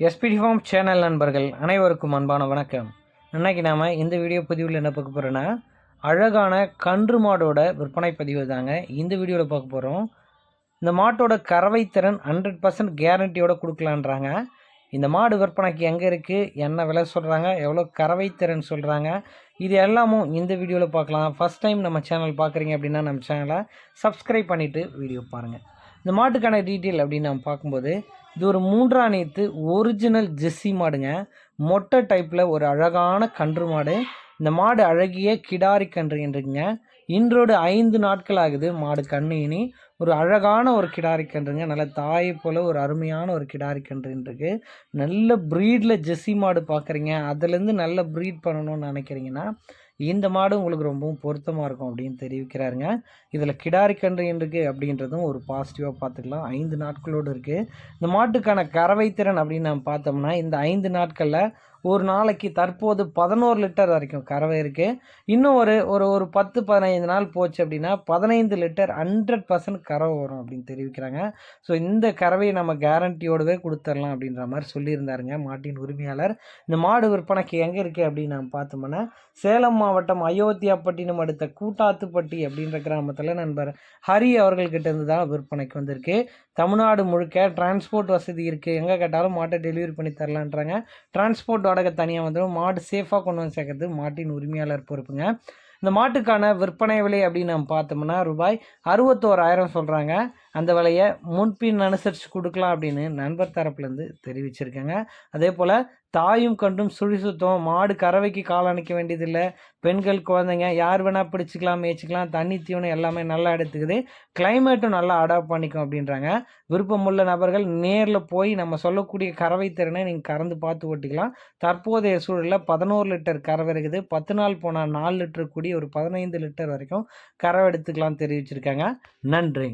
SPD form channel நண்பர்கள் அனைவருக்கும் அன்பான வணக்கம். இன்னைக்கு நாம் இந்த வீடியோ பதிவில் என்ன பார்க்க போகிறோன்னா அழகான கன்று மாடோட விற்பனை பதிவு தாங்க. இந்த வீடியோவில் பார்க்க போகிறோம் இந்த மாட்டோட கறவை திறன் ஹண்ட்ரட் பர்சன்ட் கேரண்டியோட கொடுக்கலான்றாங்க. இந்த மாடு விற்பனைக்கு எங்கே இருக்குது என்ன விலை சொல்கிறாங்க எவ்வளோ கறவை திறன் சொல்கிறாங்க இது எல்லாமும் இந்த வீடியோவில் பார்க்கலாம். ஃபஸ்ட் டைம் நம்ம சேனல் பார்க்குறீங்க அப்படின்னா நம்ம சேனலை சப்ஸ்கிரைப் பண்ணிவிட்டு வீடியோ பாருங்கள் இந்த மாட்டுக்கான டீட்டெயில் அப்படின்னு நம்ம பார்க்கும்போது இது ஒரு மூன்றாம் நேத்து ஒரிஜினல் ஜெஸ்ஸி மாடுங்க. மொட்டை டைப்பில் ஒரு அழகான கன்று மாடு. இந்த மாடு அழகிய கிடாரி கன்று என்றுங்க. இன்றோடு ஐந்து நாட்கள் ஆகுது மாடு கண்ணு இனி. ஒரு அழகான ஒரு கிடாரி கன்றுங்க நல்ல தாயை போல் ஒரு அருமையான ஒரு கிடாரி கன்றுன்றிருக்கு நல்ல ப்ரீடில் ஜெஸ்ஸி மாடு பார்க்குறீங்க அதுலேருந்து நல்ல ப்ரீட் பண்ணணும்னு நினைக்கிறீங்கன்னா இந்த மாடு உங்களுக்கு ரொம்பவும் பொருத்தமாக இருக்கும் அப்படின்னு தெரிவிக்கிறாருங்க. இதில் கிடாரி கன்று இருக்குது அப்படின்றதும் ஒரு பாசிட்டிவாக பார்த்துக்கலாம் ஐந்து நாட்களோடு இருக்குது இந்த மாட்டுக்கான கறவை திறன் அப்படின்னு நம்ம பார்த்தோம்னா இந்த ஐந்து நாட்களில் ஒரு நாளைக்கு தற்போது பதினோரு லிட்டர் வரைக்கும் கறவை இருக்குது இன்னும் ஒரு ஒரு ஒரு பத்து பதினைந்து நாள் போச்சு அப்படின்னா பதினைந்து லிட்டர் ஹண்ட்ரட் பர்சன்ட் கறவை வரும் அப்படின்னு தெரிவிக்கிறாங்க. ஸோ இந்த கறவையை நம்ம கேரண்டியோடவே கொடுத்துடலாம் அப்படின்ற மாதிரி சொல்லியிருந்தாருங்க மாட்டின் உரிமையாளர். இந்த மாடு விற்பனைக்கு எங்கே இருக்குது அப்படின்னு நம்ம பார்த்தோம்னா சேலம் மாவட்டம் அயோத்தியாப்பட்டினம் அடுத்த கூட்டாத்துப்பட்டி அப்படின்ற கிராமத்தில் நண்பர் ஹரி அவர்கள்கிட்ட இருந்து தான் விற்பனைக்கு வந்திருக்கு. தமிழ்நாடு முழுக்க டிரான்ஸ்போர்ட் வசதி இருக்குது எங்கே கேட்டாலும் மாட்டை டெலிவரி பண்ணி தரலான்றாங்க. டிரான்ஸ்போர்ட் வாடகை தனியாக வந்துடும் மாடு சேஃபாக கொண்டு வந்து சேர்க்கறது மாட்டின் உரிமையாளர் பொறுப்புங்க. இந்த மாட்டுக்கான விற்பனை விலை அப்படின்னு நம்ம பார்த்தோம்னா ரூபாய் அறுபத்தோராயிரம் சொல்கிறாங்க அந்த விலையை முன்பின் அனுசரித்து கொடுக்கலாம் அப்படின்னு நண்பர் தரப்புலேருந்து தெரிவிச்சிருக்காங்க. அதே போல் தாயும் கண்டும் சுழி சுத்தம் மாடு கறவைக்கு கால் அணைக்க வேண்டியதில்லை. பெண்கள் குழந்தைங்க யார் வேணால் பிடிச்சிக்கலாம் மேய்ச்சிக்கலாம் தண்ணி தீவனம் எல்லாமே நல்லா எடுத்துக்குது. கிளைமேட்டும் நல்லா அடாப்ட் பண்ணிக்கும் அப்படின்றாங்க. விருப்பமுள்ள நபர்கள் நேரில் போய் நம்ம சொல்லக்கூடிய கறவை திறனை நீங்கள் கறந்து பார்த்து ஓட்டிக்கலாம். தற்போதைய சூழலில் பதினோரு லிட்டர் கறவை இருக்குது. பத்து நாள் போனால் நாலு லிட்டர் கூடி ஒரு பதினைந்து லிட்டர் வரைக்கும் கறவை எடுத்துக்கலாம் தெரிவிச்சிருக்காங்க. நன்றி.